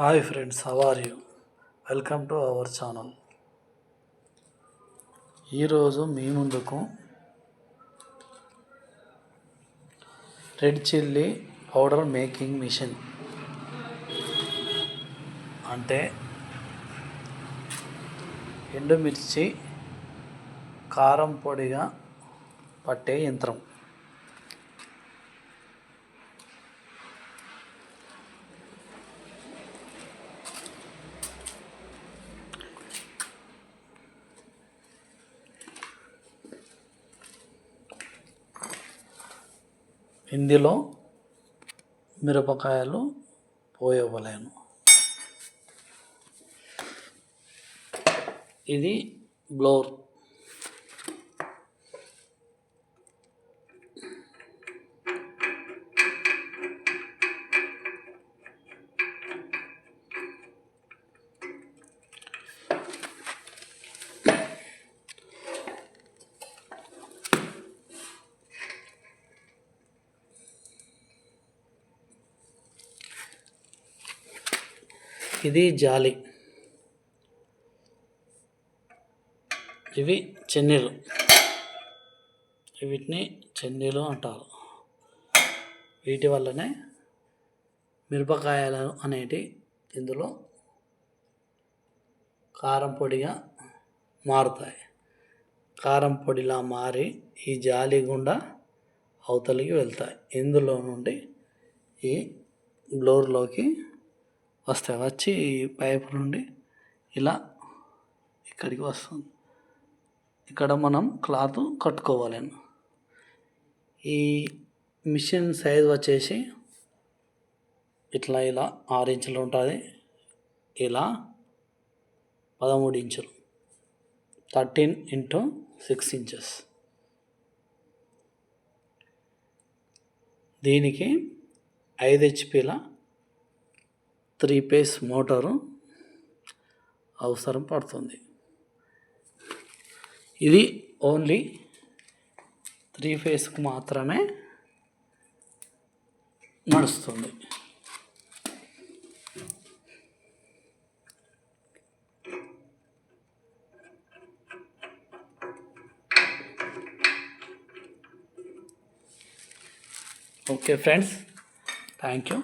Hi friends how you welcome to our channel ఈరోజు మీ ముందుకు red chilli powder making machine. అంటే ఎండుమిర్చి కారం పొడిగా పట్టే యంత్రం. ఇందులో మిరపకాయలు పోయవలేను ఇది బ్లోర్. ఇది జాలి. ఇవి చెన్నీలు వీటిని చెన్నీలు అంటారు. వీటి వల్లనే మిరపకాయలు అనేటి ఇందులో కారం పొడిగా మారుతాయి. కారం పొడిలా మారి ఈ జాలి గుండా అవతలికి వెళ్తాయి. ఇందులో నుండి ఈ బ్లోర్లోకి వస్తాయి. వచ్చి పైపు నుండి ఇలా ఇక్కడికి వస్తుంది. ఇక్కడ మనం క్లాత్ కట్టుకోవాలి. ఈ మిషన్ సైజ్ వచ్చేసి ఇట్లా ఇలా ఆరు ఇంచులు ఉంటుంది. ఇలా పదమూడు ఇంచులు. Thirteen into six inches. దీనికి ఐదు హెచ్పిల త్రీ పేస్ మోటారు అవసరం పడుతుంది. ఇది ఓన్లీ త్రీ ఫేస్కు మాత్రమే నడుస్తుంది. Okay friends thank you.